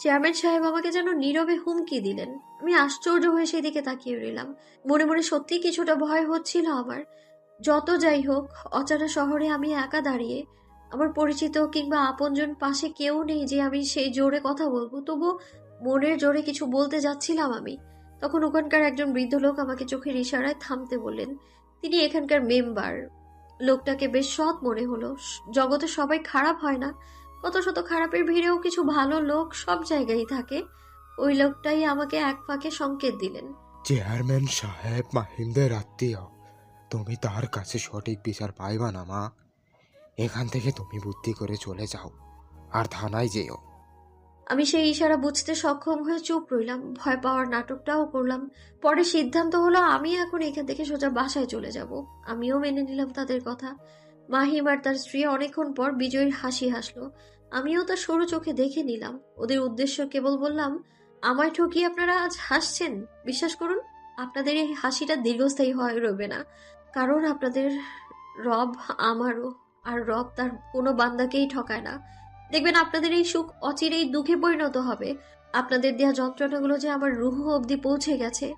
Chairman সাহেব আমাকে যেন নীরবে হুমকি দিলেন। আমি আশ্চর্য হয়ে সেই দিকে তাকিয়ে রইলাম। মনে মনে সত্যি কিছুটা ভয় হচ্ছিল আমার। যত যাই হোক, অচানা শহরে আমি একা দাঁড়িয়ে, আমার পরিচিত কিংবা আপনজন পাশে কেউ নেই যে আমি সেই জোরে কথা বলব। তবু মনের জোরে কিছু বলতে যাচ্ছিলাম আমি। তখন ওখানকার একজন বৃদ্ধ লোক আমাকে চোখের ইশারায় থামতে বললেন, তিনি এখানকার মেম্বার। লোকটাকে বেশ সৎ মনে হলো। জগতে সবাই খারাপ হয় না। কত শত খারাপের ভিড়েও কিছু ভালো লোক সব জায়গায় থাকে। ওই লোকটাই আমাকে এক ফাঁকে সংকেত দিলেন। চেয়ারম্যান সাহেব মাহিমদের আত্মীয়। তুমি তার কাছে সঠিক বিচার পাইবা না মা। এখান থেকে তুমি বুদ্ধি করে চলে যাও আর থানায় যেও। আমি সেই ইশারা বুঝতে সক্ষম হয়ে চুপ রইলাম। ভয় পাওয়ার নাটকটাও করলাম। পরে সিদ্ধান্ত হলো আমি এখন এখান থেকে সোজা বাসায় চলে যাব। আমিও মেনে নিলাম তাদের কথা। মাহিম আর তার স্ত্রী অনেকক্ষণ পর বিজয়ীর হাসি হাসলো। আমিও তার সরু চোখে দেখে নিলাম। ওদের উদ্দেশ্য কেবল বললাম, আমায় ঠকিয়ে আপনারা আজ হাসছেন? বিশ্বাস করুন, আপনাদের এই হাসিটা দীর্ঘস্থায়ী হয়ে রইবে না। কারণ আপনাদের রব আমারও, আর রব তার কোনো বান্দাকেই ঠকায় না। দেখবেন আপনাদের এই সুখ অচিরেই দুঃখে পরিণত হবে। আপনাদের দেওয়া যন্ত্রণাগুলো যে আমার রুহ অবধি পৌঁছে গেছে।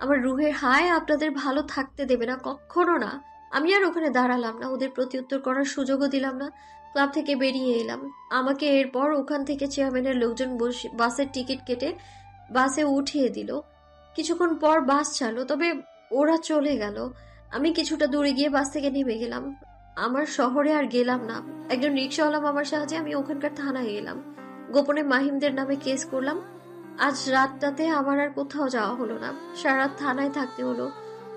আমার রুহের হায় আপনাদের ভালো থাকতে দেবে না কখনো না। আমি আর ওখানে দাঁড়ালাম না, ওদের প্রতি উত্তর করার সুযোগও দিলাম না। ক্লাব থেকে বেরিয়ে এলাম। আমাকে এরপর ওখান থেকে চেয়ারম্যানের লোকজন বসে, বাসের টিকিট কেটে বাসে উঠিয়ে দিল। কিছুক্ষণ পর বাস ছাড়লো, তবে ওরা চলে গেল। আমি কিছুটা দূরে গিয়ে বাস থেকে নেমে গেলাম। আমার শহরে আর গেলাম না। একজন রিক্সাওয়ালা মামার সাহায্যে আমি ওখানকার থানায় গেলাম গোপনে মাহিমদের নামে কেস করলাম। আজ রাতটাতে আমার আর কোথাও যাওয়া হলো না। সারা থানায় থাকতে হলো।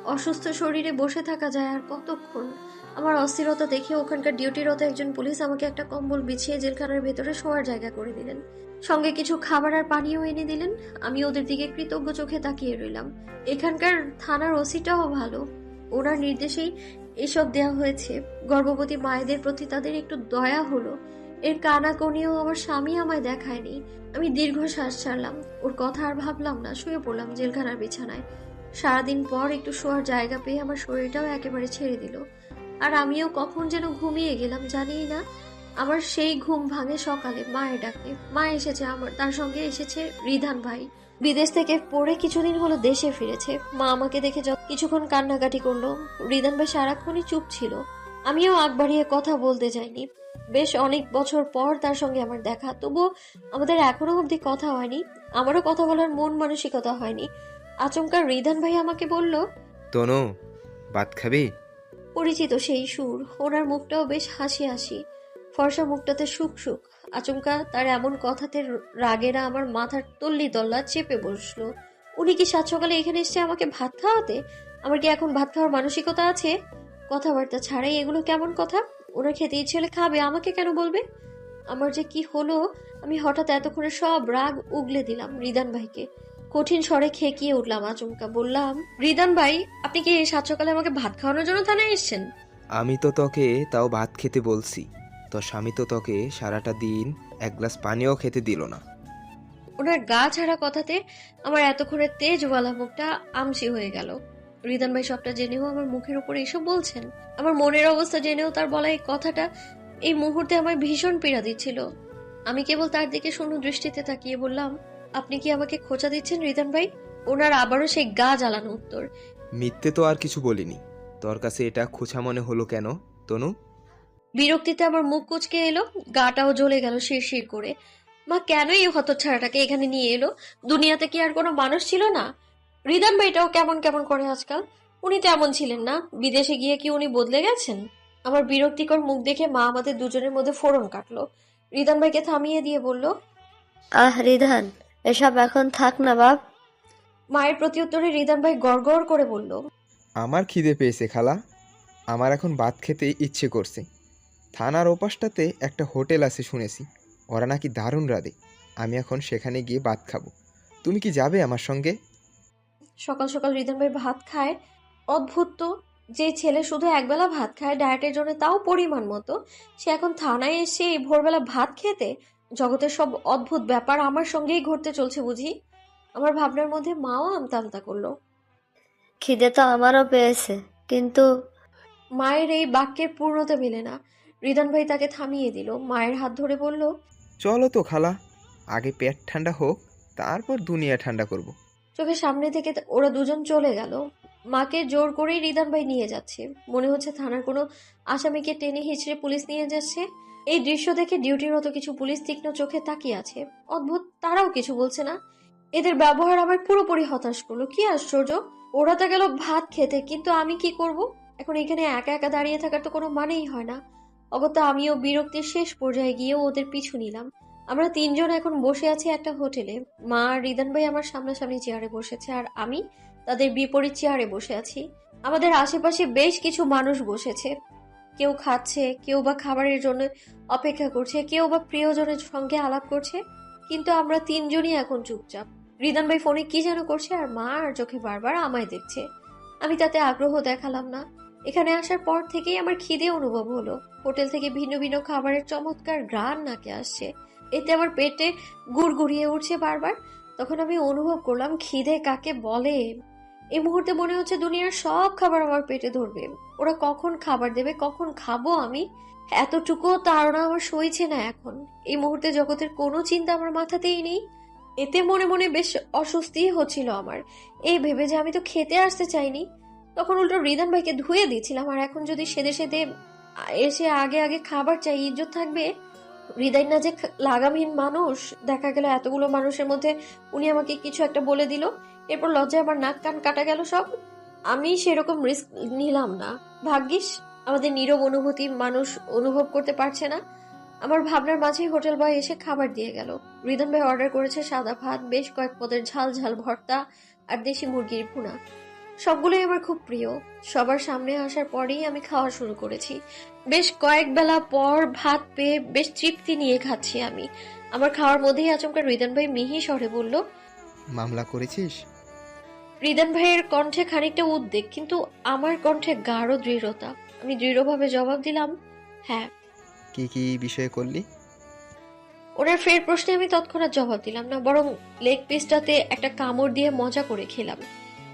অসুস্থ শরীরে বসে থাকা যায় আর কতক্ষণ? আমার অস্থিরতা দেখে ওখানকার ডিউটিরত একজন পুলিশ আমাকে একটা কম্বল বিছিয়ে জেলখানার ভেতরে শোয়ার জায়গা করে দিলেন। সঙ্গে কিছু খাবার আর পানীয় এনে দিলেন। আমি ওদের দিকে কৃতজ্ঞ চোখে তাকিয়ে রইলাম। এখানকার থানার ওসিটাও ভালো। ওনার নির্দেশেই এসব দেওয়া হয়েছে। গর্ভবতী মায়েদের প্রতি তাদের একটু দয়া হলো। এর কানাকনিও আমার স্বামী আমায় দেখায়নি। আমি দীর্ঘ শ্বাস ছাড়লাম। ওর কথা আর ভাবলাম না। শুয়ে পড়লাম জেলখানার বিছানায়। সারাদিন পর একটু শোয়ার জায়গা পেয়ে আমার শরীরটাও একেবারে ছেড়ে দিল। আর আমিও কখন যেন ঘুমিয়ে গেলাম জানিই না। আমার সেই ঘুম ভাঙে সকালে মায়ের ডাকে। মা এসেছে আমার, তার সঙ্গে এসেছে রিধান ভাই। বিদেশ থেকে পড়ে কিছুদিন হলো দেশে ফিরেছে। মা আমাকে দেখে কিছুক্ষণ কান্নাকাটি করল। রিধান ভাই সারাক্ষণই চুপ ছিল। আমিও আগ বাড়িয়ে কথা বলতে যাইনি। বেশ অনেক বছর পর তার সঙ্গে আমার দেখা। তবুও আমাদের এখনও অবধি কথা হয়নি। আমারও কথা বলার মন মানসিকতা হয়নি। আচমকা রিধান ভাই আমাকে বলল তনু ভাত খাবি? পরিচিত সেই সুর ওনার মুখটাও বেশ হাসি হাসি। ফর্সা মুখটাতে সুখ সুখ। আচমকা তার এমন কথাতে রাগেরা আমার মাথার তল্লি তল্লা চেপে বসল। উনি কি সাত সকালে এখানে এসছে আমাকে ভাত খাওয়াতে? আমার কি এখন ভাত খাওয়ার মানসিকতা আছে? কথাবার্তা ছাড়াই এগুলো কেমন কথা? ওনার খেতে ইচ্ছে হলে খাবে আমাকে কেন বলবে? আমার যে কি হলো আমি হঠাৎ এতক্ষণে সব রাগ উগলে দিলাম রিদান ভাইকে। কঠিন স্বরে খেকিয়ে উঠলাম আচমকা বললাম রিদান ভাই আপনি কি এই সাত সকালে আমাকে ভাত খাওয়ানোর জন্য থানায় এসছেন? আমি তো তোকে তাও ভাত খেতে বলছি। তোর স্বামী তো তোকে সারাটা দিন এক গ্লাস পানিও খেতে দিল না। ওনার গা ছাড়া কথাতে আমার এতক্ষণের তেজওয়ালা মুখটা আমসি হয়ে গেল। রিদান ভাই সবটা জেনেও আমার মুখের উপর এসব বলছেন। আমার মনের অবস্থা জেনেও তার বলা এই কথাটা এই মুহূর্তে আমার ভীষণ পীড়া দিচ্ছিল। আমি কেবল তার দিকে শূন্য দৃষ্টিতে তাকিয়ে বললাম আপনি কি আমাকে খোঁচা দিচ্ছেন রিদান ভাই? ওনার আবারও সেই গা জ্বালানো উত্তর। মিথ্যে তো আর কিছু বলিনি। তোর কাছে এটা খোঁচা মনে হলো কেন তনু? বিরক্তিতে আমার মুখ কুচকে এলো গাটাও জ্বলে গেল শিরশির করে। মা কেন এই হতচ্ছাড়াটাকে এখানে নিয়ে এলো? দুনিয়াতে কি আর কোনো মানুষ ছিল না? রিদান ভাইটাও কেমন কেমন করে আজকাল? উনি তেমন ছিলেন না। বিদেশে গিয়ে কি উনি বদলে গেছেন? আমার বিরক্তিকর মুখ দেখে মা আমাদের দুজনের মধ্যে ফোড়ন কাটলো। রিদান ভাইকে থামিয়ে দিয়ে বলল আহ রিধান এসব এখন থাক না বাপ। মায়ের প্রতি উত্তরে রিদান ভাই গড়গড় করে বলল আমার খিদে পেয়েছে খালা। আমার এখন ভাত খেতে ইচ্ছে করছে। থানার ওপাশটাতে একটা হোটেল আছে শুনেছি। ওরা নাকি দারুণ রাধে। আমি এখন সেখানে গিয়ে ভাত খাব। তুমি কি যাবে আমার সঙ্গে? সকাল সকাল রিদান ভাই ভাত খায়। অদ্ভুত তো যে ছেলে শুধু একবেলা ভাত খায় ডায়েটের জন্য তাও পরিমাণ মতো। সে এখন থানায় এসে এই ভোরবেলা ভাত খেতে জগতের সব অদ্ভুত ব্যাপার আমার সঙ্গেই ঘটতে চলছে বুঝি? আমার ভাবনার মধ্যে মাও আমতা আমতা করল। খিদে তো আমারও পেয়েছে কিন্তু মায়ের এই বাক্যের পূর্ণতা মেলে না। রিদান ভাই তাকে থামিয়ে দিল। মায়ের হাত ধরে বলল চলো তো খালা আগে পেট ঠান্ডা হোক তারপর দুনিয়া ঠান্ডা করব। চোখের সামনে থেকে ওরা দুজন চলে গেল। মাকে জোর করেই রিদান ভাই নিয়ে যাচ্ছে। মনে হচ্ছে থানার কোনো আসামিকে টেনে হিঁচড়ে পুলিশ নিয়ে যাচ্ছে। এই দৃশ্য দেখে ডিউটিরত কিছু পুলিশ তীক্ষ্ণ চোখে তাকিয়ে আছে। অদ্ভুত, তারাও কিছু বলছে না। এদের ব্যবহার আমার পুরোপুরি হতাশ করল। কি আশ্চর্য! ওরা তো গেল ভাত খেতে, কিন্তু আমি কি করব? এখন এখানে একা একা দাঁড়িয়ে থাকার তো কোনো মানেই হয় না। অগত্যা আমিও বিরক্তির শেষ পর্যায়ে গিয়ে ওদের পিছু নিলাম। আমরা তিনজন এখন বসে আছি একটা হোটেলে। মা রিদান ভাই আমার সামনাসামনি চেয়ারে বসেছে, আর আমি তাদের বিপরীত চেয়ারে বসে আছি। আমাদের আশেপাশে বেশ কিছু মানুষ বসেছে। কেউ খাচ্ছে, কেউ বা খাবারের জন্য অপেক্ষা করছে, কেউ বা প্রিয়জনের সঙ্গে আলাপ করছে। কিন্তু আমরা তিনজনই এখন চুপচাপ। রিদান ভাই ফোনে কি যেন করছে আর মা আর চোখে বারবার আমায় দেখছে। আমি তাতে আগ্রহ দেখালাম না। এখানে আসার পর থেকেই আমার খিদে অনুভব হলো। হোটেল থেকে ভিন্ন ভিন্ন খাবারের চমৎকার গ্রান নাকে আসছে। এতে আমার পেটে গুড়গুড়িয়ে উঠছে বারবার। তখন আমি অনুভব করলাম খিদে কাকে বলে। এই মুহূর্তে মনে হচ্ছে দুনিয়ার সব খাবার আমার পেটে ধরবে। ওরা কখন খাবার দেবে, কখন খাব আমি? এতটুকুও তাড়না আমার সইছে না এখন। এই মুহূর্তে জগতের কোনো চিন্তা আমার মাথাতেই নেই। এতে মনে মনে বেশ অস্বস্তি হচ্ছিল আমার। এই ভেবে যে আমি তো খেতে আসতে চাইনি। তখন উল্টো রিদান ভাইকে ধুয়ে দিয়েছিলাম, আর এখন যদি সেদে সেদে এসে আগে আগে খাবার চাই, ইজ্জত থাকবে? হৃদয় না যে লাগামহীন মানুষ। দেখা গেল এতগুলো মানুষের মধ্যে উনি আমাকে কিছু একটা বলে দিল। এরপর লজ্জায় আমার নাক কান কাটা গেল সব। আমি সেরকম রিস্ক নিলাম না। ভাগ্যিস, আমাদের নীরব অনুভূতি মানুষ অনুভব করতে পারছে না। আমার ভাবনার মাঝেই হোটেল বয় এসে খাবার দিয়ে গেল। রিদন ভাই অর্ডার করেছে সাদা ভাত, বেশ কয়েক পদের ঝাল ঝাল ভর্তা আর দেশি মুরগির ভুনা। সবগুলোই আমার খুব প্রিয়। সবার সামনে আসার পরেই আমি খাওয়া শুরু করেছি। বেশ কয়েক বেলা পর ভাত পেয়ে বেশ তৃপ্তি নিয়ে খাচ্ছি আমি। আমার খাওয়ার মধ্যেই আচমকা রিদান ভাই মিহি স্বরে বলল, মামলা করেছিস? রিদান ভাইয়ের কণ্ঠে খানিকটা উদ্বেগ কিন্তু আমার কণ্ঠে গাঢ় দৃঢ়তা। আমি দৃঢ়ভাবে জবাব দিলাম হ্যাঁ। কি কি বিষয়ে করলি? ওনার ফের প্রশ্নে আমি তৎক্ষণাৎ জবাব দিলাম না বরং লেগ পিসটাতে একটা কামড় দিয়ে মজা করে খেলাম।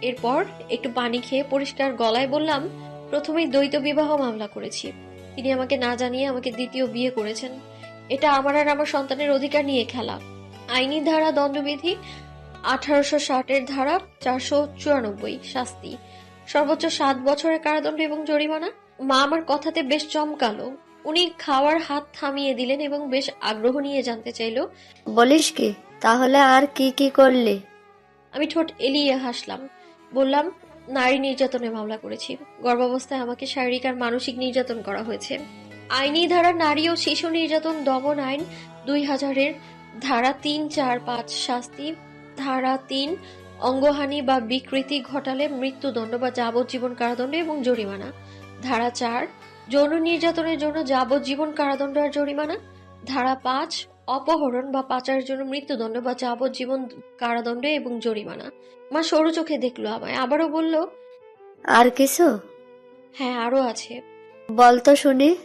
এরপর একটু পানি খেয়ে পরিষ্কার গলায় বললাম প্রথমেই দ্বৈত বিবাহ মামলা করেছি। তিনি আমাকে না জানিয়ে আমাকে দ্বিতীয় বিয়ে করেছেন। এটা আমার আর আমার সন্তানের অধিকার নিয়ে খেলা। আইনি ধারা দণ্ডবিধি আঠারোশো ষাটের ধারা চারশো চুরানব্বই শাস্তি। সর্বোচ্চ সাত বছরের কারাদণ্ড এবং জরিমানা? মা আমার কথাতে বেশ চমকালো। উনি খাওয়ার হাত থামিয়ে দিলেন এবং বেশ আগ্রহ নিয়ে জানতে চাইলো বলিস কি? তাহলে আর কি কি করলি? আমি ঠোঁট এলিয়ে হাসলাম। বললাম নারী নির্যাতনের মামলা করেছি। গর্ভাবস্থায় আমাকে শারীরিক আর মানসিক নির্যাতন করা হয়েছে। আইনি ধারা নারী ও শিশু নির্যাতন দমন আইন দুই হাজারের ধারা তিন চার পাঁচ শাস্তি। ধারা তিন অঙ্গহানি বা বিকৃতি ঘটালে মৃত্যুদণ্ড বা যাবজ্জীবন কারাদণ্ড এবং জরিমানা। ধারা চার যৌন নির্যাতনের জন্য যাবজ্জীবন কারাদণ্ড আর জরিমানা। ধারা পাঁচ অপহরণ বা পাচারের জন্য মৃত্যুদণ্ড বা যাবজ্জীবন কারাদণ্ড এবং জরিমানা। মা সরু চোখে দেখল আমায় আবারও বলল আর কিছু? হ্যাঁ আরও আছে। বল তো শুনি।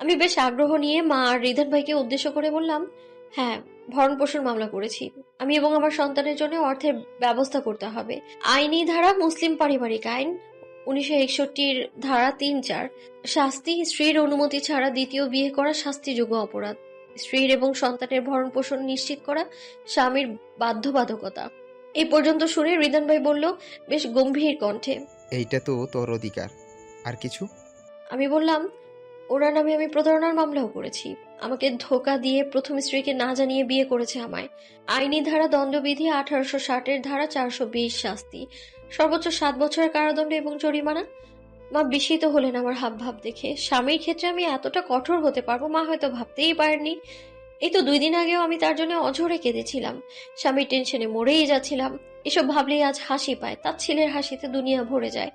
আমি বেশ আগ্রহ নিয়ে মা আর রিধান ভাইকে উদ্দেশ্য করে বললাম হ্যাঁ ভরণ পোষণ মামলা করেছি। আমি এবং আমার সন্তানের জন্য অর্থের ব্যবস্থা করতে হবে। আইনি ধারা মুসলিম পারিবারিক আইন উনিশশো একষট্টির ধারা তিন চার। শাস্তি স্ত্রীর অনুমতি ছাড়া দ্বিতীয় বিয়ে করা শাস্তিযোগ্য অপরাধ। স্ত্রীর এবং সন্তানের ভরণ পোষণ নিশ্চিত করা স্বামীর বাধ্যবাধকতা। এই পর্যন্ত শুনে রিদান ভাই বলল বেশ গম্ভীর কণ্ঠে। এইটা তো তোর অধিকার। আর কিছু? আমি বললাম ওনার নামে আমি প্রতারণার মামলাও করেছি। আমাকে ধোকা দিয়ে প্রথম স্ত্রীকে না জানিয়ে বিয়ে করেছে আমায়। আইনি ধারা দণ্ডবিধি আঠারোশো ষাটের ধারা চারশো বিশ শাস্তি। সর্বোচ্চ সাত বছরের কারাদণ্ড এবং জরিমানা? মা বিস্মিত হলেন আমার হাব ভাব দেখে। স্বামীর ক্ষেত্রে আমি এতটা কঠোর হতে পারব? মা হয়তো ভাবতেই পারেননি। এই তো দুই দিন আগেও আমি তার জন্য অঝরে কেঁদেছিলাম। স্বামীর টেনশনে মরেই যাচ্ছিলাম। এসব ভাবলেই আজ হাসি পায়। তার ছেলের হাসিতে দুনিয়া ভরে যায়।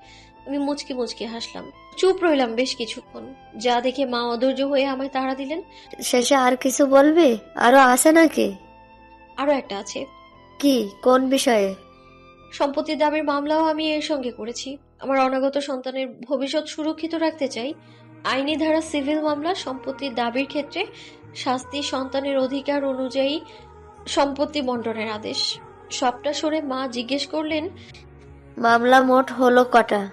আমি মুচকি মুচকি হাসলাম। চুপ রইলাম বেশ কিছুক্ষণ। যা দেখে মা অধৈর্য হয়ে আমায় তাড়া দিলেন। শেষে আর কিছু বলবি? আরও আছে নাকি? আরও একটা আছে। কি? কোন বিষয়ে? সম্পত্তির দাবির মামলাও আমি এর সঙ্গে করেছি। আমার অনাগত সন্তানের ভবিষ্যৎ সুরক্ষিত রাখতে চাই। আইনি ধারা সিভিল মামলা সম্পত্তির দাবির ক্ষেত্রে শাস্তি সন্তানের অধিকার অনুযায়ী সম্পত্তি বন্টনের আদেশ। সবটা সরে মা জিজ্ঞেস করলেন মামলা মোট হলো কটা?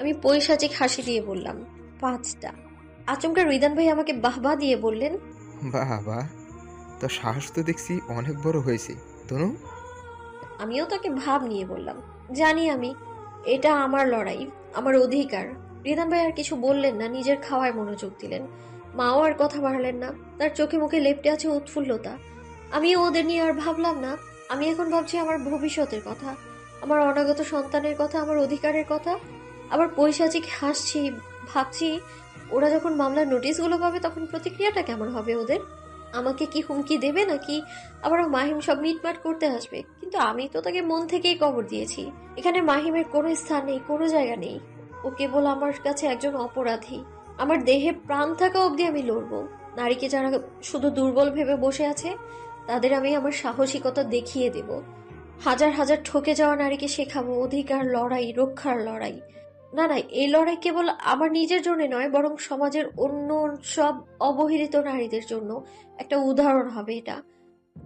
আমি পৈশাচিক হাসি দিয়ে বললাম পাঁচটা। আচমকা রিদান ভাই আমাকে বাহবা দিয়ে বললেন বাহ বাহ তো সাহস তো দেখছি অনেক বড় হয়েছে। তনু আমিও তাকে ভাব নিয়ে বললাম জানি আমি এটা আমার লড়াই আমার অধিকার। রিদান ভাই আর কিছু বললেন না নিজের খাওয়ায় মনোযোগ দিলেন। মাও আর কথা বাড়লেন না তার চোখে মুখে লেপটে আছে উৎফুল্লতা। আমিও ওদের নিয়ে আর ভাবলাম না আমি এখন ভাবছি আমার ভবিষ্যতের কথা আমার অনাগত সন্তানের কথা আমার অধিকারের কথা। আবার পৈশাচিক হাসছি, ভাবছি, ওরা যখন মামলার নোটিশগুলো পাবে তখন প্রতিক্রিয়াটা কেমন হবে ওদের? আমাকে কি হুমকি দেবে নাকি আবার মাহিম সব মিটমাট করতে আসবে? কিন্তু আমি তো তাকে মন থেকেই কবর দিয়েছি। এখানে মাহিমের কোনো স্থান নেই, কোনো জায়গা নেই। ও কেবল আমার কাছে একজন অপরাধী। আমার দেহে প্রাণ থাকা অবধি আমি লড়বো। নারীকে যারা শুধু দুর্বল ভেবে বসে আছে, তাদের আমি আমার সাহসিকতা দেখিয়ে দেব। হাজার হাজার ঠকে যাওয়া নারীকে শেখাবো, অধিকার লড়াই, রক্ষার লড়াই। না না এই লড়াই কেবল আমার নিজের জন্য নয় বরং সমাজের অন্য সব অবহেলিত নারীদের জন্য একটা উদাহরণ হবে এটা।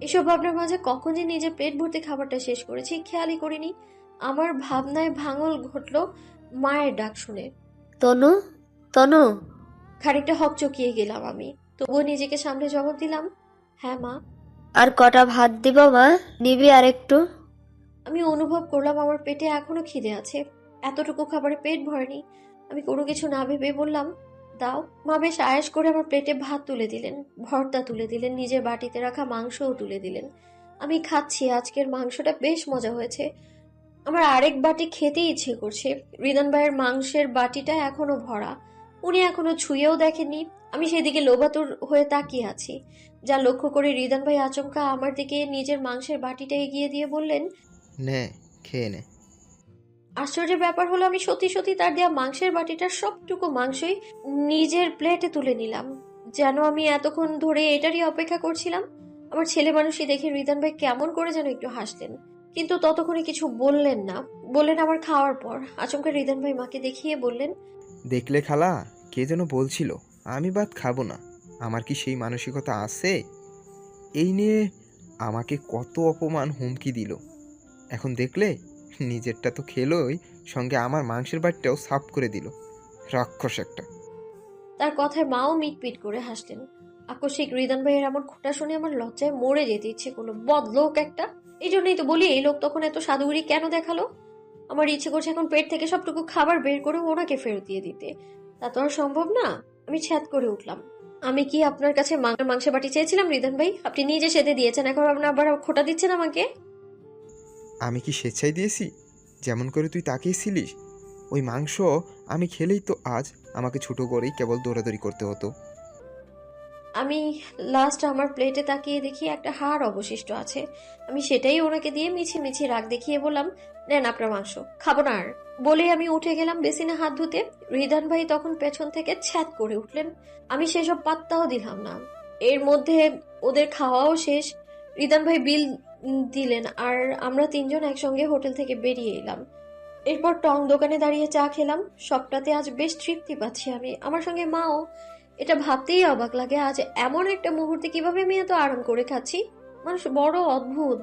এসব ভাবনার মাঝে কখন যে নিজে পেট ভর্তি খাবারটা শেষ করেছি খেয়ালই করিনি। আমার ভাবনায় ভাঙল ঘটলো মায়ের ডাক শুনে। তনু তনু। খানিকটা হকচকিয়ে গেলাম আমি। তবুও নিজেকে সামনে জবাব দিলাম হ্যাঁ মা। আর কটা ভাত দিব মা? নিবি আর একটু আমি অনুভব করলাম আমার পেটে এখনও খিদে আছে। এতটুকু খাবারে পেট ভরেনি। আমি কোনো কিছু না ভেবে বললাম, দাও। মা বেশ আয়েস করে আমার পেটে ভাত তুলে দিলেন, ভর্তা তুলে দিলেন, নিজের বাটিতে রাখা মাংসও তুলে দিলেন। আমি খাচ্ছি, আজকের মাংসটা বেশ মজা হয়েছে। আমার আরেক বাটি খেতে ইচ্ছে করছে। রিদান ভাইয়ের মাংসের বাটিটা এখনও ভরা। উনি এখনও ছুঁয়েও দেখেননি। আমি সেদিকে লোভাতুর হয়ে তাকিয়ে আছি। যা লক্ষ্য করে রিদান ভাই আচমকা আমার দিকে নিজের মাংসের বাটিটা এগিয়ে দিয়ে বললেন, নে, খেয়ে নে। আশ্চর্যের ব্যাপার হলো, আমি সত্যি সত্যি তার দেওয়া মাংসের বাটিটার সবটুকু মাংসই নিজের প্লেটে তুলে নিলাম। যেন আমি এতক্ষণ ধরে এটারই অপেক্ষা করছিলাম। আমার ছেলে মানুষই দেখে রিদান ভাই কেমন করে যেন একটু হাসলেন। কিন্তু ততক্ষণে কিছু বললেন না। বললেন আমার খাওয়ার পর। আচমকা রিদান ভাই মাকে দেখিয়ে বললেন, দেখলে খালা, কে যেন বলছিল, আমি ভাত খাব না। আমার কি সেই মানসিকতা আছে? এই নিয়ে আমাকে কত অপমান হুমকি দিল। এখন দেখলে নিজেরটা তো খেলোই, সঙ্গে আমার মাংসের বাটটাও সাফ করে দিল। রাক্ষস একটা। তার কথায় মাও মিটপিট করে হাসলেন। আকস্মিক রিদান ভাইয়ের এমন খোটা শুনে আমার লজ্জায় মরে যেতে ইচ্ছে করল। বদলোক একটা। এই জন্যই তো বলি, এই লোক তখন এত সাধুগুড়ি কেন দেখাল? আমার ইচ্ছে করছে এখন পেট থেকে সবটুকু খাবার বের করে ওনাকে ফেরত দিয়ে দিতে। তা তো আর সম্ভব না। আমি ছ্যাদ করে উঠলাম। আমি কি আপনার কাছে মাংস মাংসের বাটি চেয়েছিলাম, রিদান ভাই? আপনি নিজে সেদে দিয়েছেন, এখন আপনি আবার খোটা দিচ্ছেন আমাকে? আমি কি স্বেচ্ছায় দিয়েছি? যেমন করে তুই তাকিয়েছিলিস ওই মাংস আমি খেলেই তো আজ আমাকে ছোট করেই কেবল দৌড়াদৌড়ি করতে হতো। আমি লাস্ট আমার প্লেটে তাকিয়ে দেখি একটা হাড় অবশিষ্ট আছে। আমি সেটাই ওনাকে দিয়ে মিছি মিছি রাগ দেখিয়ে বললাম, নেন আপনার মাংস, খাব না আর। বলেই আমি উঠে গেলাম বেসিনে হাত ধুতে। রিদান ভাই তখন পেছন থেকে ছ্যাত করে উঠলেন। আমি সেসব পাত্তাও দিলাম না। এর মধ্যে ওদের খাওয়াও শেষ। রিদান ভাই বিল দিলেন আর আমরা তিনজন একসঙ্গে হোটেল থেকে বেরিয়ে এলাম। এরপর টং দোকানে দাঁড়িয়ে চা খেলাম। সবটাতে আজ বেশ তৃপ্তি পাচ্ছি আমি। আমার সঙ্গে মাও। এটা ভাবতেই অবাক লাগে, আজ এমন একটা মুহূর্তে কীভাবে আমি এত আরাম করে খাচ্ছি? মানুষ বড় অদ্ভুত।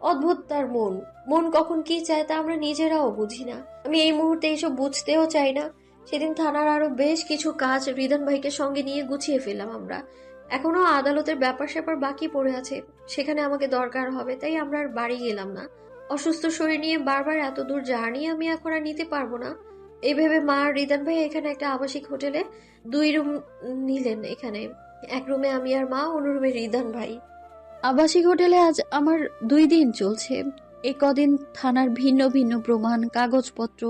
অদ্ভুত তার মন। মন কখন কি চায় তা আমরা নিজেরাও বুঝি না। আমি এই মুহূর্তে এইসব বুঝতেও চাই না। সেদিন থানার আরও বেশ কিছু কাজ রিদান ভাইকে সঙ্গে নিয়ে গুছিয়ে ফেললাম আমরা। এখনও আদালতের ব্যাপার স্যাপার বাকি পড়ে আছে। সেখানে আমাকে দরকার হবে, তাই আমরা আর বাড়ি গেলাম না। অসুস্থ শরীর নিয়ে বারবার এত দূর জার্নি আমি এখন আর নিতে পারব না। এই ভেবে মা আর রিদান ভাই এখানে একটা আবাসিক হোটেলে দুই রুম নিলেন এখানে। এক রুমে আমি আর মা, অন্য রুমে রিদান ভাই। আবাসিক হোটেলে আজ আমার দুই দিন চলছে। এই কদিন থানার ভিন্ন ভিন্ন প্রমাণ, কাগজপত্র,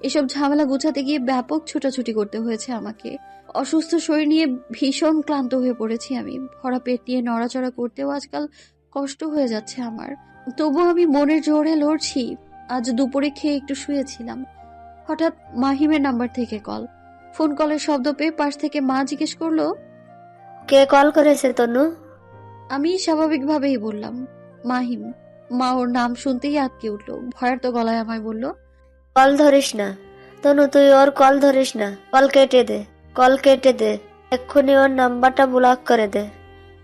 এসব ঝামেলা গুছাতে গিয়ে ব্যাপক ছোটাছুটি করতে হয়েছে আমাকে। অসুস্থ শরীর নিয়ে ভীষণ ক্লান্ত হয়ে পড়েছি আমি। ভরা পেট নিয়ে নড়াচড়া করতেও আজকাল কষ্ট হয়ে যাচ্ছে আমার। তবুও আমি মনের জোরে লড়ছি। আজ দুপুরে খেয়ে একটু শুয়েছিলাম। হঠাৎ মাহিমের নাম্বার থেকে কল। ফোন কলের শব্দ পেয়ে পাশ থেকে মা জিজ্ঞেস করল কে কল করেছে তনু? আমি স্বাভাবিকভাবেই বললাম মাহিম। মা ওর নাম শুনতেই আটকে উঠল। ভয়ার্ত গলায় আমায় বলল কল ধরিস না। তনু তুই ওর কল ধরিস না। কল কেটে দে। কল কেটে দে। এক্ষুনি ওর নাম্বারটা ব্লক করে দে।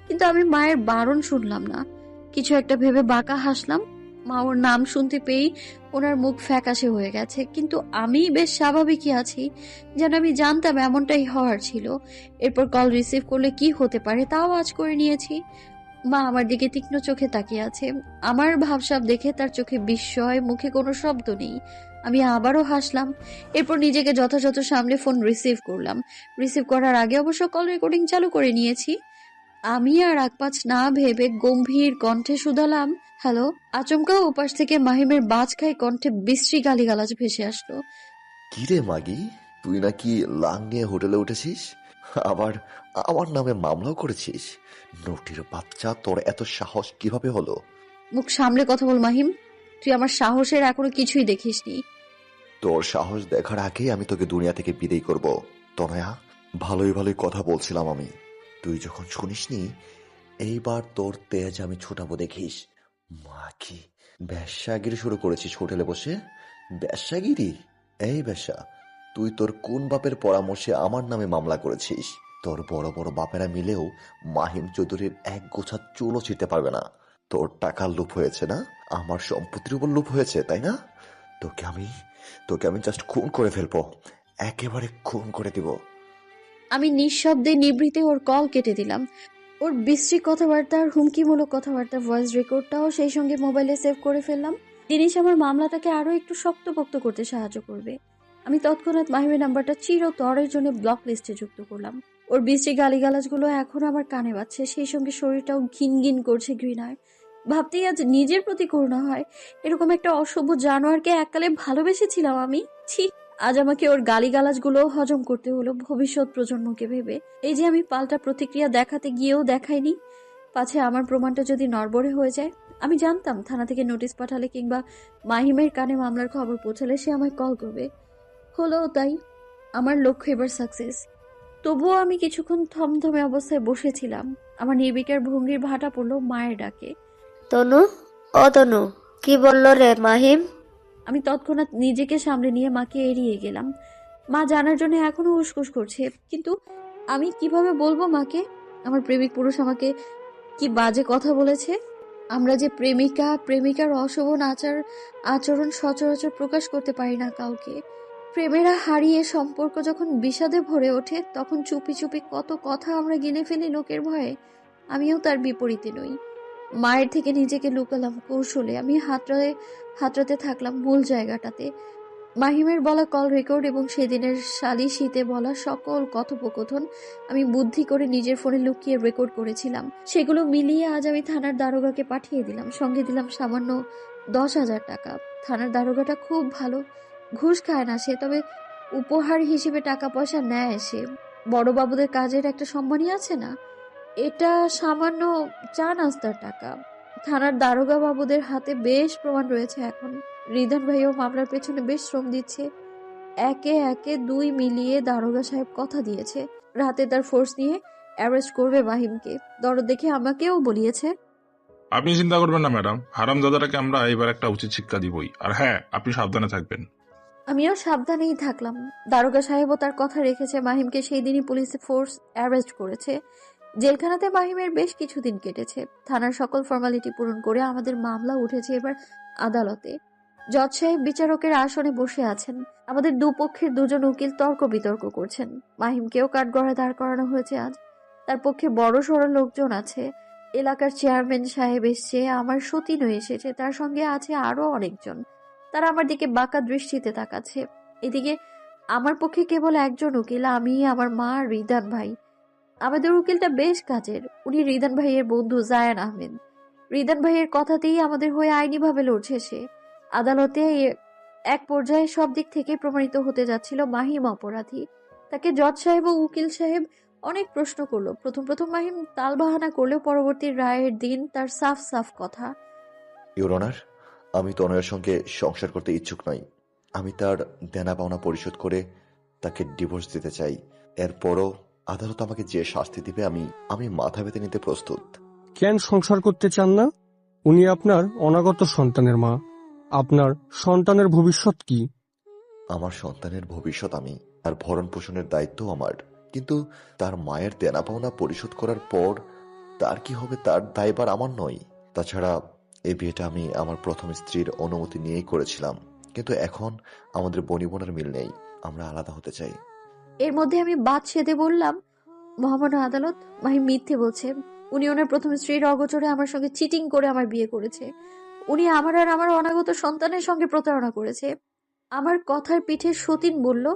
কিন্তু আমি মায়ের বারণ শুনলাম না। কিছু একটা ভেবে বাঁকা হাসলাম। মা ওর নাম শুনতে পেয়েই ওনার মুখ ফ্যাকাশে হয়ে গেছে। কিন্তু আমি বেশ স্বাভাবিকই আছি, যেন আমি জানতাম এমনটাই হওয়ার ছিল। এরপর কল রিসিভ করলে কি হতে পারে তাও আজ করে নিয়েছি। মা আমার দিকে তীক্ষ্ণ চোখে তাকিয়ে আছে। আমার ভাবসাব দেখে তার চোখে বিস্ময়, মুখে কোনো শব্দ নেই। আমি আবারও হাসলাম। এরপর নিজেকে যথাযথ সামলে ফোন রিসিভ করলাম। রিসিভ করার আগে অবশ্য কল রেকর্ডিং চালু করে নিয়েছি। আমি আর আকপাচ না ভেবে গম্ভীর কণ্ঠে শুধালাম হ্যালো? আচমকা উপাস থেকে মাহিমের বাজ খাই কণ্ঠে বিশ্রী গালি গালিগালাজ ভেসে আসলো। কিরে মাগি? তুই নাকি লাং নিয়ে হোটেলে উঠেছিস? আবার আমার নামে মামলাও করেছিস? নটির বাচ্চা তোর এত সাহস কীভাবে হলো? মুখ সামলে কথা বল মাহিম। তুই আমার সাহসের এখনও কিছুই দেখিসনি। তোর সাহস দেখার আগেই আমি তোকে দুনিয়া থেকে বিদায় করব। তনয়া, ভালোই ভালোই কথা বলছিলাম আমি। তুই যখন শুনিসনি, এইবার তোর তেজ আমি ছোটাবো, দেখিস। মা কি ব্যবসাগিরি শুরু করেছিস হোটেলে বসে? ব্যবসাগিরি এই ব্যবসা তুই তোর কোন বাপের পরামর্শে আমার নামে মামলা করেছিস? তোর বড় বড় বাপেরা মিলেও মাহিম চৌধুরীর এক গোছা চুলও ছিঁড়তে পারবে না। তোর টাকার লোভ হয়েছে না? আমার সম্পত্তির উপর লোভ হয়েছে, তাই না? তোকে আমি তোকে আমি জাস্ট খুন করে ফেলব। একেবারে খুন করে দিব। আমি নিঃশব্দে নিবৃতে ওর কল কেটে দিলাম। ওর বিশ্রী কথাবার্তা আর হুমকিমূলক কথাবার্তা ভয়েস রেকর্ডটাও সেই সঙ্গে মোবাইলে সেভ করে ফেললাম। জিনিস আমার মামলাটাকে আরও একটু শক্তপোক্ত করতে সাহায্য করবে। আমি তৎক্ষণাৎ মাহিমের নাম্বারটা চিরতরের জন্য ব্লক লিস্টে যুক্ত করলাম। ওর বিশ্রী গালিগালাজগুলো এখন আমার কানে বাজছে, সেই সঙ্গে শরীরটাও ঘিন ঘিন করছে ঘৃণায়। ভাবতেই আজ নিজের প্রতি করুণা হয়। এরকম একটা অসভ্য জানোয়ারকে এককালে ভালোবেসেছিলাম আমি। ছি, আজ আমাকে ওর গালিগালাজগুলো হজম করতে হলো ভবিষ্যৎ প্রজন্মকে ভেবে। এই যে আমি পাল্টা প্রতিক্রিয়া দেখাতে গিয়েও দেখাইনি, পাছে আমার প্রমাণটা যদি নড়বড়ে হয়ে যায়, আমি জানতাম থানা থেকে নোটিশ পাঠালে কিংবা মাহিমের কানে মামলার খবর পৌঁছালে সে আমায় কল করবে। হলো তাই, আমার লক্ষ্য এবার সাকসেস। তবুও আমি কিছুক্ষণ থমথমে অবস্থায় বসেছিলাম। আমার নির্বিকার ভঙ্গির ভাটা পড়ল মায়ের ডাকে। তনু, ও তনু, কি বলল রে মাহিম? আমি তৎক্ষণাৎ নিজেকে সামলে নিয়ে মাকে এড়িয়ে গেলাম। মা জানার জন্য এখনও উসকুস করছে, কিন্তু আমি কীভাবে বলব মাকে? আমার প্রেমিক পুরুষ আমাকে কি বাজে কথা বলেছে? আমরা যে প্রেমিকা, প্রেমিকার অশোভন আচার, আচরণ সচরাচর প্রকাশ করতে পারি না কাউকে। প্রেমেরা হারিয়ে সম্পর্ক যখন বিষাদে ভরে ওঠে, তখন চুপি চুপি কত কথা আমরা গিলে ফেলি লোকের ভয়ে। আমিও তার বিপরীতে নই। মায়ের থেকে নিজেকে লুকালাম কৌশলে। আমি হাতড়ে হাতড়াতে থাকলাম মূল জায়গাটাতে। মাহিমের বলা কল রেকর্ড এবং সেদিনের শীতে বলা সকল কথোপকথন আমি বুদ্ধি করে নিজের ফোনে লুকিয়ে রেকর্ড করেছিলাম। সেগুলো মিলিয়ে আজ আমি থানার দারোগাকে পাঠিয়ে দিলাম। সঙ্গে দিলাম সামান্য দশ হাজার টাকা। থানার দারোগাটা খুব ভালো। ঘুষ খায় না সে, তবে উপহার হিসেবে টাকা পয়সা নেয় সে। বড়বাবুদের কাজের একটা সম্মানই আছে না? এটা সামান্য চা নাস্তার টাকা। থানার দারোগা বাবুদের হাতে বেশ প্রমাণ রয়েছে এখন। রিদান ভাইও মামলার পেছনে বেশ শ্রম দিচ্ছে। একে একে দুই মিলিয়ে দারোগা সাহেব কথা দিয়েছে। রাতে তার ফোর্স নিয়ে অ্যারেস্ট করবে মাহিমকে। দরদ দেখে আমাকেও বলিয়েছে। আপনি চিন্তা করবেন না ম্যাডাম। হারামজাদাটাকে আমরা এবার একটা উচিত শিক্ষা দিবই। আর হ্যাঁ আপনি সাবধানে থাকবেন। আমিও সাবধানেই থাকলাম। দারোগা সাহেবও তার কথা রেখেছে। মাহিমকে সেই দিনই পুলিশে ফোর্স অ্যারেস্ট করেছে। জেলখানাতে মাহিমের বেশ কিছুদিন কেটেছে। থানার সকল ফর্মালিটি পূরণ করে আমাদের মামলা উঠেছে এবার আদালতে। জজ সাহেব বিচারকের আসনে বসে আছেন। আমাদের দুপক্ষের দুজন উকিল তর্ক বিতর্ক করছেন। মাহিমকেও কাঠগড়ায় দাঁড় করানো হয়েছে আজ। তার পক্ষে বড় সড় লোকজন আছে। এলাকার চেয়ারম্যান সাহেব এসছে, আমার সতীনও এসেছে, তার সঙ্গে আছে আরও অনেকজন। তারা আমার দিকে বাঁকা দৃষ্টিতে তাকাচ্ছে। এদিকে আমার পক্ষে কেবল একজন উকিল, আমি, আমার মা রিদান ভাই। আমাদের উকিলটা বেশ কাজের। উনি রিদান ভাইয়ের বন্ধু জায়ান আহমেদ। রিদান ভাইয়ের কথাতেই আমাদের হয়ে আইনিভাবে লড়ছে সে। আদালতে এক পর্যায়ে সব দিক থেকে প্রমাণিত হতে যাচ্ছিল মাহিম অপরাধী। তাকে জজ সাহেব ও উকিল সাহেব অনেক প্রশ্ন করল। প্রথম প্রথম মাহিম তালবাহানা করলেও পরবর্তী রায়ের দিন তার সাফ সাফ কথা। ইউর আমি তনয়ের সঙ্গে সংসার করতে ইচ্ছুক নই। আমি তার দেনা পাওনা পরিশোধ করে তাকে ডিভোর্স দিতে চাই। এরপরও আদালত আমাকে যে শাস্তি দিবে আমি আমি মাথা পেতে নিতে প্রস্তুত। কেন সংসার করতে চান না? উনি আপনার অনাগত সন্তানের মা। আপনার সন্তানের ভবিষ্যৎ কি? আমার সন্তানের ভবিষ্যৎ আমি আর ভরণ পোষণের দায়িত্ব আমার। কিন্তু তার মায়ের দেনা পাওনা পরিশোধ করার পর তার কি হবে তার দায়বার আমার নয়। তাছাড়া এই বিয়েটা আমি আমার প্রথম স্ত্রীর অনুমতি নিয়েই করেছিলাম। কিন্তু এখন আমাদের বনিবনের মিল নেই। আমরা আলাদা হতে চাই। এর মধ্যে আমি বাদ সেদে বললাম, মহামান্য আদালত মাহিম মিথ্যে বলছে। উনি ওনার প্রথম স্ত্রীর অগোচরে আমার সঙ্গে চিটিং করে আমার বিয়ে করেছে। উনি আমার আর আমার অনাগত সন্তানের সঙ্গে প্রতারণা করেছে। আমার কথার পিঠে সতীন বলল